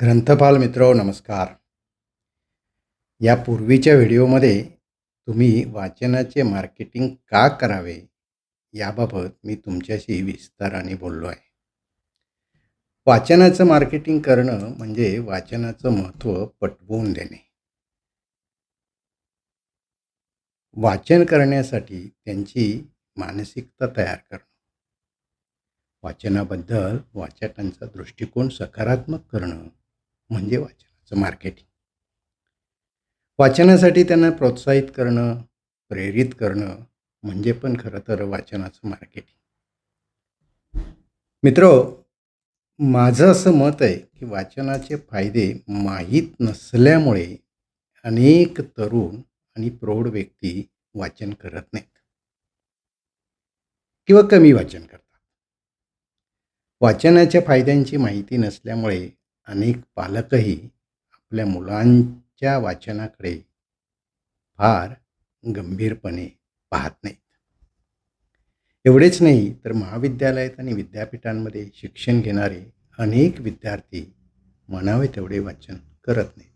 ग्रंथपाल मित्र नमस्कार. या पूर्वीच्या व्हिडिओमध्ये तुम्ही वाचनाचे मार्केटिंग का करावे याबाबत मी तुमच्याशी विस्ताराने बोललो आहे. वाचनाचं मार्केटिंग करणं म्हणजे वाचनाचं महत्त्व पटवून देणे. वाचन करण्यासाठी त्यांची मानसिकता तयार करणं. वाचनाबद्दल वाचकांचा दृष्टिकोन सकारात्मक करणं म्हणजे वाचनाचं मार्केटिंग. वाचनासाठी त्यांना प्रोत्साहित करणं प्रेरित करणं म्हणजे पण खरं तर वाचनाचं मार्केटिंग. मित्र माझं असं मत आहे की वाचनाचे फायदे माहीत नसल्यामुळे अनेक तरुण आणि प्रौढ व्यक्ती वाचन करत नाहीत. किंवा कमी वाचन करतात. वाचनाच्या फायद्यांची माहिती नसल्यामुळे अनेक पालकही आपल्या मुलांच्या वाचनाकडे फार गंभीरपणे पाहत नाहीत. एवढेच नाही तर महाविद्यालयात आणि विद्यापीठांमध्ये शिक्षण घेणारे अनेक विद्यार्थी म्हणावे तेवढे वाचन करत नाहीत.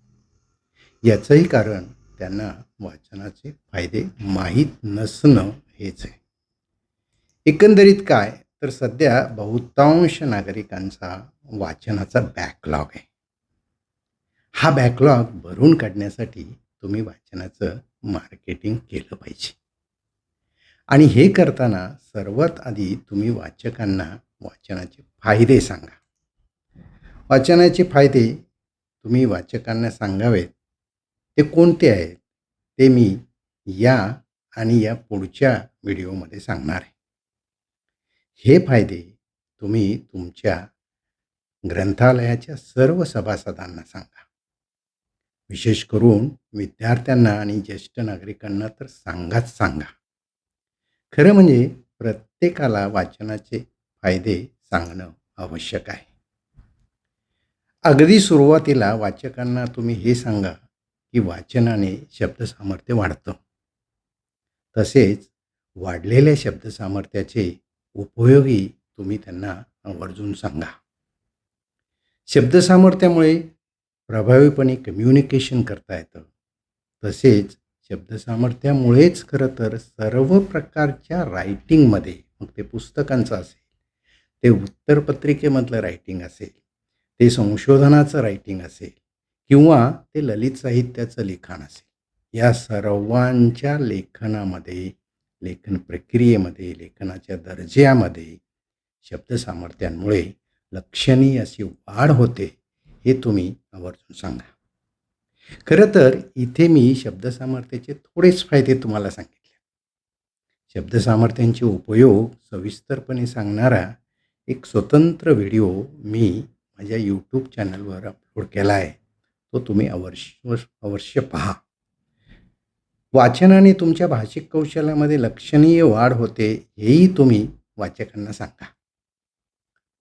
याचंही कारण त्यांना वाचनाचे फायदे माहीत नसणं हेच आहे. एकंदरीत काय तर सध्या बहुतांश नागरिकांचा वाचनाचा बॅकलॉग आहे. हा बॅकलॉग भरून काढण्यासाठी तुम्ही वाचनाचं मार्केटिंग केलं पाहिजे. आणि हे करताना सर्वात आधी तुम्ही वाचकांना वाचनाचे फायदे सांगा. वाचनाचे फायदे तुम्ही वाचकांना सांगावेत. ते कोणते आहेत? ते मी या आणि या पुढच्या व्हिडिओमध्ये सांगणार आहे. हे फायदे तुम्ही तुमच्या ग्रंथालयाच्या सर्व सभासदांना सांगा. विशेष करून विद्यार्थ्यांना आणि ज्येष्ठ नागरिकांना तर सांगाच सांगा. खरं म्हणजे प्रत्येकाला वाचनाचे फायदे सांगणं आवश्यक आहे. अगदी सुरुवातीला वाचकांना तुम्ही हे सांगा की वाचनाने शब्दसामर्थ्य वाढतं. तसेच वाढलेल्या शब्दसामर्थ्याचे उपयोगी तुम्ही त्यांना आवर्जून सांगा. शब्दसामर्थ्यामुळे प्रभावीपणे कम्युनिकेशन करता येतं. तसेच शब्दसामर्थ्यामुळेच खरं तर सर्व प्रकारच्या रायटिंगमध्ये मग ते पुस्तकांचं असेल ते उत्तरपत्रिकेमधलं रायटिंग असेल ते संशोधनाचं रायटिंग असेल किंवा ते ललित साहित्याचं लिखाण असेल या सर्वांच्या लेखनामध्ये लेखन प्रक्रियेमध्ये लेखनाच्या दर्जामध्ये शब्दसामर्थ्यांमुळे लक्षणीय अशी वाढ होते हे तुम्ही आवर्जून सांगा. खरं तर इथे मी शब्दसामर्थ्याचे थोडेच फायदे तुम्हाला सांगितले. शब्दसामर्थ्यांचे उपयोग सविस्तरपणे सांगणारा एक स्वतंत्र व्हिडिओ मी माझ्या यूट्यूब चॅनलवर अपलोड केला आहे. तो तुम्ही अवश्य अवश्य पहा. वाचनाने तुमच्या भाषिक कौशल्यामध्ये लक्षणीय वाढ होते हेही तुम्ही वाचकांना सांगा.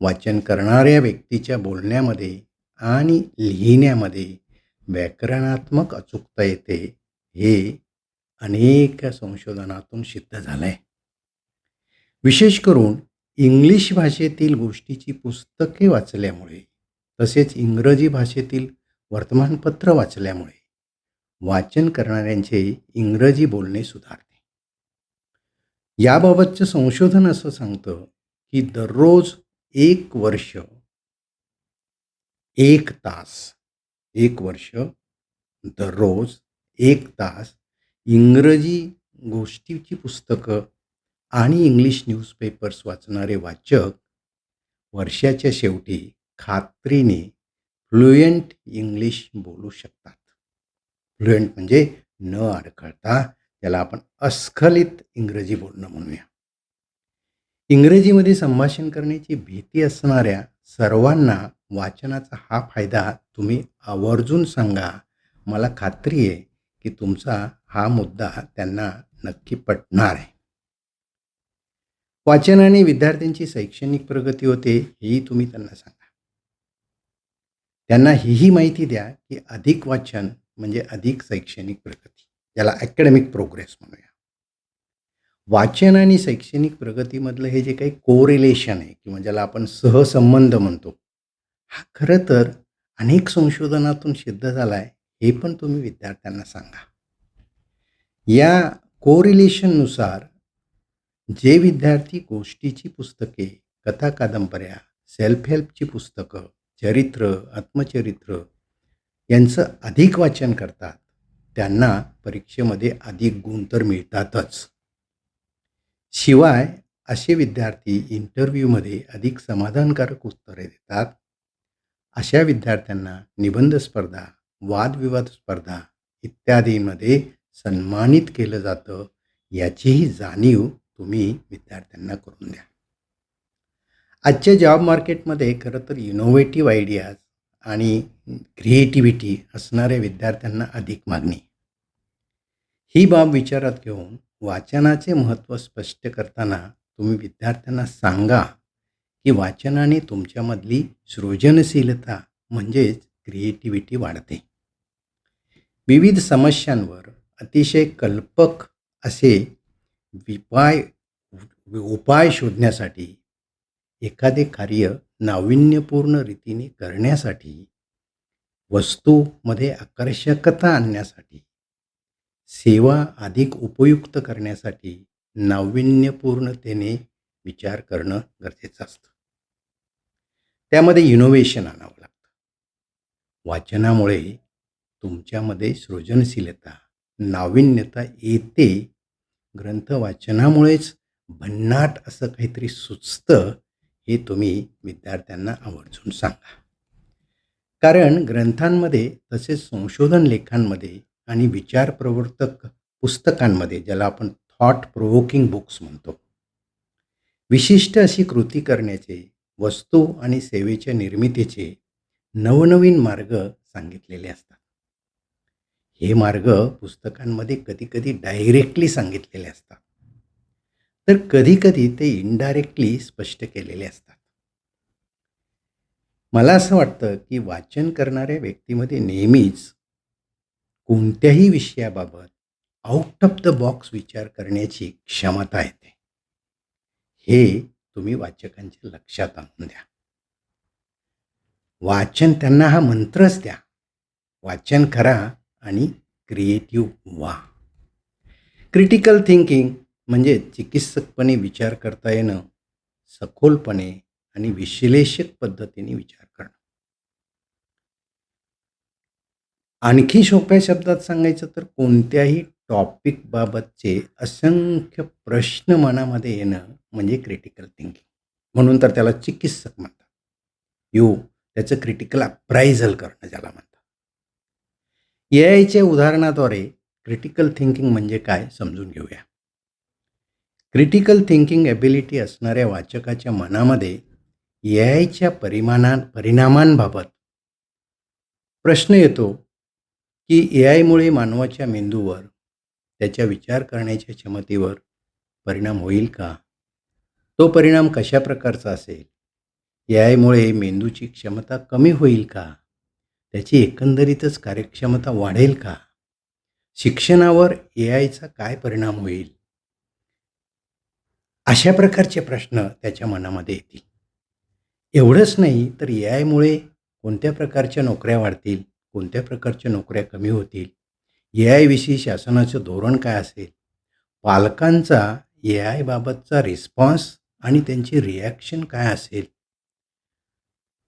वाचन करणाऱ्या व्यक्तीच्या बोलण्यामध्ये आणि लिहिण्यामध्ये व्याकरणात्मक अचूकता येते हे अनेक संशोधनातून सिद्ध झालं आहे विशेष करून इंग्लिश भाषेतील गोष्टीची पुस्तके वाचल्यामुळे तसेच इंग्रजी भाषेतील वर्तमानपत्र वाचल्यामुळे वाचन करणाऱ्यांचे इंग्रजी बोलणे सुधारते. याबाबतचं संशोधन असं सांगतं की दररोज एक वर्ष एक तास एक वर्ष दररोज एक तास इंग्रजी गोष्टीची पुस्तकं आणि इंग्लिश न्यूजपेपर्स वाचणारे वाचक वर्षाच्या शेवटी खात्रीने फ्लुएंट इंग्लिश बोलू शकतात. फ्लुएंट म्हणजे न अडखळता त्याला आपण अस्खलित इंग्रजी बोलणं म्हणूया. इंग्रजीमध्ये संभाषण करण्याची भीती असणाऱ्या सर्वांना वाचनाचा हा फायदा तुम्ही आवर्जून सांगा. मला खात्री आहे की तुमचा हा मुद्दा त्यांना नक्की पटणार आहे. वाचनाने विद्यार्थ्यांची शैक्षणिक प्रगती होते हेही तुम्ही त्यांना सांगा. त्यांना हीही माहिती द्या की अधिक वाचन म्हणजे अधिक शैक्षणिक प्रगती. ज्याला ॲकॅडमिक प्रोग्रेस म्हणूया. वाचन आणि शैक्षणिक प्रगतीमधलं हे जे काही कोरिलेशन आहे किंवा ज्याला आपण सहसंबंध म्हणतो हा खरं तर अनेक संशोधनातून सिद्ध झाला आहे हे पण तुम्ही विद्यार्थ्यांना सांगा. या कोरिलेशननुसार जे विद्यार्थी गोष्टीची पुस्तके कथा कादंबऱ्या सेल्फ हेल्पची पुस्तकं चरित्र आत्मचरित्र यांचं अधिक वाचन करतात. त्यांना परीक्षेमध्ये अधिक गुण तर मिळतातच. शिवाय असे विद्यार्थी इंटरव्ह्यूमध्ये अधिक समाधानकारक उत्तरे देतात. अशा विद्यार्थ्यांना निबंध स्पर्धा वादविवाद स्पर्धा इत्यादींमध्ये सन्मानित केलं जातं याचीही जाणीव तुम्ही विद्यार्थ्यांना करून द्या. आजच्या जॉब मार्केटमध्ये खरं तर इनोव्हेटिव्ह आयडियाज आणि क्रिएटिव्हिटी असणाऱ्या विद्यार्थ्यांना अधिक मागणी. ही बाब विचारात घेऊन वाचनाचे महत्त्व स्पष्ट करताना तुम्ही विद्यार्थ्यांना सांगा की वाचनाने तुमच्यामधली सृजनशीलता म्हणजेच क्रिएटिव्हिटी वाढते. विविध समस्यांवर अतिशय कल्पक असे विपाय उपाय शोधण्यासाठी एखादे कार्य नाविन्यपूर्ण रीतीने करण्यासाठी वस्तूमध्ये आकर्षकता आणण्यासाठी सेवा अधिक उपयुक्त करण्यासाठी नाविन्यपूर्णतेने विचार करणं गरजेचं असतं. त्यामध्ये इनोव्हेशन आणावं लागतं. वाचनामुळे तुमच्यामध्ये सृजनशीलता नाविन्यता येते. ग्रंथ वाचनामुळेच भन्नाट असं काहीतरी सुचतं. हे तुम्ही विद्यार्थ्यांना आवर्जून सांगा. कारण ग्रंथांमध्ये तसेच संशोधन लेखांमध्ये आणि विचारप्रवर्तक पुस्तकांमध्ये ज्याला आपण थॉट प्रोवोकिंग बुक्स म्हणतो विशिष्ट अशी कृती करण्याचे वस्तू आणि सेवेच्या निर्मितीचे नवनवीन मार्ग सांगितलेले असतात. हे मार्ग पुस्तकांमध्ये कधीकधी डायरेक्टली सांगितलेले असतात. तर कधीकधी ते इनडायरेक्टली स्पष्ट केलेले असतात. मला असं वाटतं की वाचन करणाऱ्या व्यक्तीमध्ये नेहमीच कोणत्याही विषयाबाबत आउट ऑफ द बॉक्स विचार करण्याची क्षमता येते. हे तुम्ही वाचकांच्या लक्षात आणून द्या. वाचन त्यांना हा मंत्रच द्या. वाचन करा आणि क्रिएटिव्ह व्हा. क्रिटिकल थिंकिंग म्हणजे चिकित्सकपणे विचार करता येणं सखोलपणे आणि विश्लेषक पद्धतीने विचार करणं. आणखी सोप्या शब्दात सांगायचं तर कोणत्याही टॉपिक बाबतचे असंख्य प्रश्न मनामध्ये येणं म्हणजे क्रिटिकल थिंकिंग म्हणून तर त्याला चिकित्सक म्हणतात. यू त्याचं क्रिटिकल अप्रायझल करणं ज्याला म्हणतात. ए आयच्या उदाहरणाद्वारे क्रिटिकल थिंकिंग म्हणजे काय समजून घेऊया. क्रिटिकल थिंकिंग ॲबिलिटी असणाऱ्या वाचकाच्या मनामध्ये ए आयच्या परिमाणा परिणामांबाबत प्रश्न येतो की ए आयमुळे मानवाच्या मेंदूवर त्याच्या विचार करण्याच्या क्षमतेवर परिणाम होईल का? तो परिणाम कशा प्रकारचा असेल? ए आयमुळे मेंदूची क्षमता कमी होईल का? त्याची एकंदरीतच कार्यक्षमता वाढेल का? शिक्षणावर ए आयचा काय परिणाम होईल? अशा प्रकारचे प्रश्न त्याच्या मनामध्ये येतील. एवढंच नाही तर ए आयमुळे कोणत्या प्रकारच्या नोकऱ्या वाढतील कोणत्या प्रकारच्या नोकऱ्या कमी होतील ए आयविषयी शासनाचं धोरण काय असेल पालकांचा ए आयबाबतचा रिस्पॉन्स आणि त्यांची रिॲक्शन काय असेल?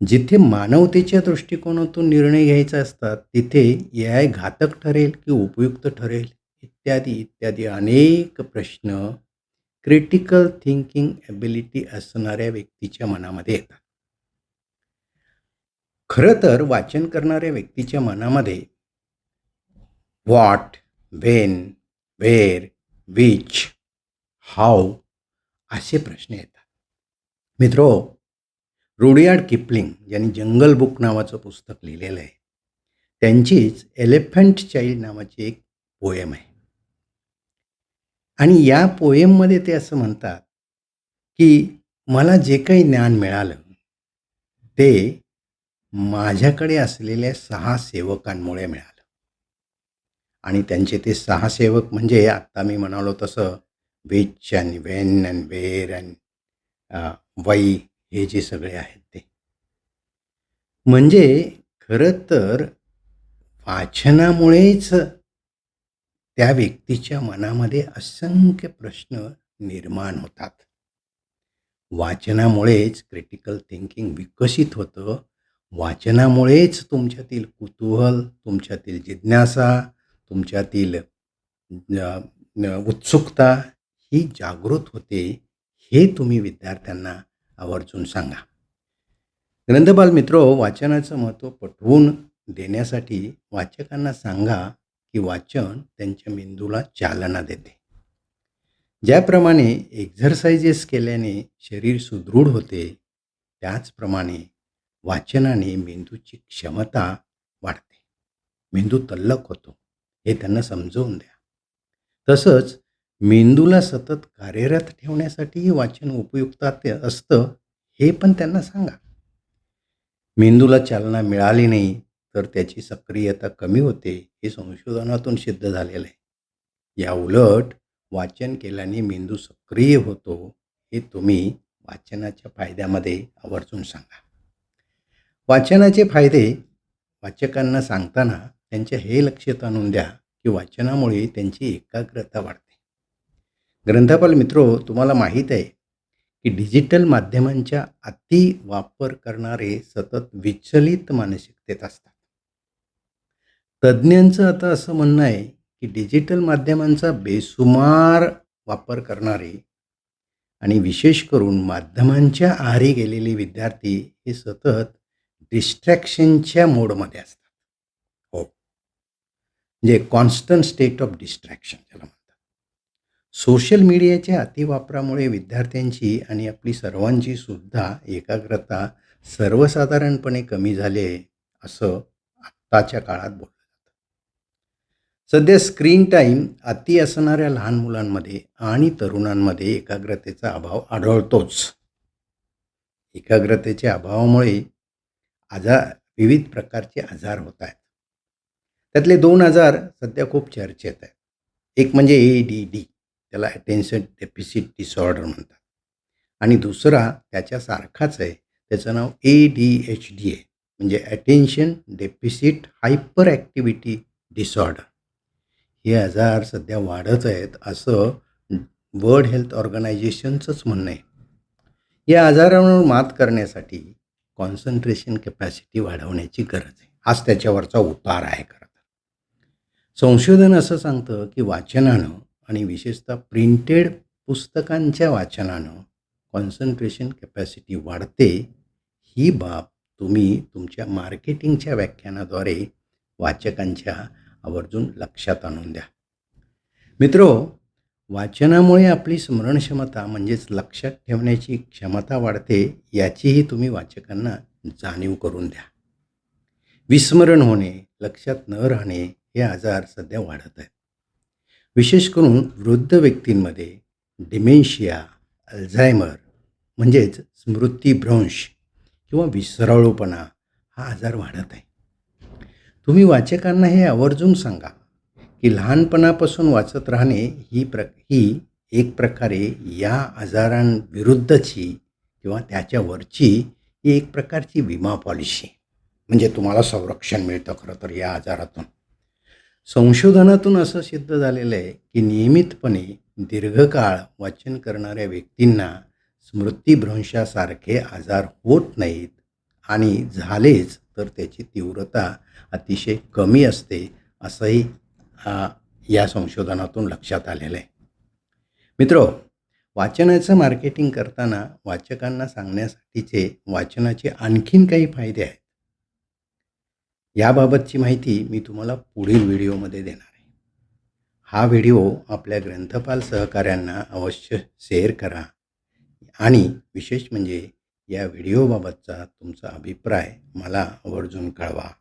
जिथे मानवतेच्या दृष्टिकोनातून निर्णय घ्यायचा असतात तिथे ए आय घातक ठरेल की उपयुक्त ठरेल? इत्यादी इत्यादी अनेक प्रश्न क्रिटिकल थिंकिंग ॲबिलिटी असणाऱ्या व्यक्तीच्या मनामध्ये येतात. खरं तर वाचन करणाऱ्या व्यक्तीच्या मनामध्ये what when where which how असे प्रश्न येतात. मित्रो रुडियार्ड किपलिंग यांनी जंगल बुक नावाचं पुस्तक लिहिलेलं आहे. त्यांचीच एलिफंट चाइल्ड नावाची एक पोयम आहे. आणि या पोयममध्ये ते असं म्हणतात की मला जे काही ज्ञान मिळालं ते माझ्याकडे असलेल्या सहा सेवकांमुळे मिळालं. आणि त्यांचे ते सहा सेवक म्हणजे आत्ता मी म्हणालो तसं which and when and where and why हे जे सगळे आहेत ते. म्हणजे खरं तर वाचनामुळेच त्या व्यक्तीच्या मनामध्ये असंख्य प्रश्न निर्माण होतात. वाचनामुळेच क्रिटिकल थिंकिंग विकसित होतं. वाचनामुळेच तुमच्यातील कुतूहल तुमच्यातील जिज्ञासा तुमच्यातील उत्सुकता ही जागृत होते हे तुम्ही विद्यार्थ्यांना आवर्जून सांगा. ग्रंथपाल मित्रो वाचनाचं महत्त्व पटवून देण्यासाठी वाचकांना सांगा की वाचन त्यांच्या मेंदूला चालना देते. ज्याप्रमाणे एक्झरसाइजेस केल्याने शरीर सुदृढ होते त्याचप्रमाणे वाचनाने मेंदूची क्षमता वाढते. मेंदू तल्लक होतो हे त्यांना समजवून द्या. तसंच मेंदूला सतत कार्यरत ठेवण्यासाठीही वाचन उपयुक्त ते- असतं हे पण त्यांना सांगा. मेंदूला चालना मिळाली नाही तर त्याची सक्रियता कमी होते हे संशोधनातून सिद्ध झालेलं आहे. या उलट वाचन केल्याने मेंदू सक्रिय होतो हे तुम्ही वाचनाच्या फायद्यामध्ये आवर्जून सांगा. वाचनाचे फायदे वाचकांना सांगताना त्यांच्या हे लक्षात आणून द्या की वाचनामुळे त्यांची एकाग्रता वाढते. ग्रंथपाल मित्रो तुम्हाला माहीत आहे की डिजिटल माध्यमांच्या अति वापर करणारे सतत विचलित मानसिकतेत असतात. तज्ज्ञांचं आता असं म्हणणं आहे की डिजिटल माध्यमांचा बेसुमार वापर करणारे आणि विशेष करून माध्यमांच्या आहारी गेलेले विद्यार्थी हे सतत डिस्ट्रॅक्शनच्या मोडमध्ये असतात. हो. म्हणजे कॉन्स्टंट स्टेट ऑफ डिस्ट्रॅक्शन ज्याला म्हणतात. सोशल मीडियाच्या अतिवापरामुळे विद्यार्थ्यांची आणि आपली सर्वांची सुद्धा एकाग्रता सर्वसाधारणपणे कमी झाली आहे असं आत्ताच्या काळात बोललं सध्या स्क्रीन टाईम अति असणाऱ्या लहान मुलांमध्ये आणि तरुणांमध्ये एकाग्रतेचा अभाव आढळतोच. एकाग्रतेच्या अभावामुळे आजार विविध प्रकारचे आजार होत आहेत. त्यातले दोन आजार सध्या खूप चर्चेत आहेत. एक म्हणजे ए डी डी त्याला अटेन्शन डेफिसिट डिसऑर्डर म्हणतात. आणि दुसरा त्याच्यासारखाच आहे त्याचं नाव ए डी एच डी आहे. म्हणजे attention deficit hyperactivity disorder हे आजार सध्या वाढत आहेत असं वर्ल्ड हेल्थ ऑर्गनायझेशनचंच म्हणणं आहे. या आजारावर मात करण्यासाठी कॉन्सन्ट्रेशन कॅपॅसिटी वाढवण्याची गरज आहे. हाच त्याच्यावरचा उतार आहे खरं तर. संशोधन असं सांगतं की वाचनानं आणि विशेषतः प्रिंटेड पुस्तकांच्या वाचनानं कॉन्सन्ट्रेशन कॅपॅसिटी वाढते. ही बाब तुम्ही तुमच्या मार्केटिंगच्या व्याख्यानाद्वारे वाचकांच्या आवर्जून लक्षात आणून द्या. मित्रो वाचनामुळे आपली स्मरणक्षमता म्हणजेच लक्षात ठेवण्याची क्षमता वाढते याचीही तुम्ही वाचकांना जाणीव करून द्या. विस्मरण होणे लक्षात न राहणे हे आजार सध्या वाढत आहेत. विशेष करून वृद्ध व्यक्तींमध्ये डिमेन्शिया अल्झायमर म्हणजेच स्मृतीभ्रंश किंवा विसराळूपणा हा आजार वाढत आहे. तुम्ही वाचकांना हे आवर्जून सांगा की लहानपणापासून वाचत राहणे ही प्र ही एक प्रकारे या आजारांविरुद्धची किंवा त्याच्यावरची ही एक प्रकारची विमा पॉलिसी. म्हणजे तुम्हाला संरक्षण मिळतं खरं तर या आजारातून. संशोधनातून असं सिद्ध झालेलं आहे की नियमितपणे दीर्घकाळ वाचन करणाऱ्या व्यक्तींना स्मृतिभ्रंशासारखे आजार होत नाहीत आणि झालेच तर त्याची तीव्रता अतिशय कमी असते असंही या संशोधनातून लक्षात आलेलं आहे. मित्रो वाचनाचं मार्केटिंग करताना वाचकांना सांगण्यासाठीचे वाचनाचे आणखीन काही फायदे आहेत? याबाबतची माहिती मी तुम्हाला पुढील व्हिडिओमध्ये देणार आहे. हा व्हिडिओ आपल्या ग्रंथपाल सहकाऱ्यांना अवश्य शेअर करा आणि विशेष म्हणजे या व्हिडिओबाबतचा तुमचा अभिप्राय मला आवर्जून कळवा.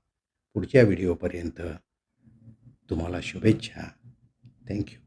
पुढच्या व्हिडिओपर्यंत तुम्हाला शुभेच्छा. थँक्यू.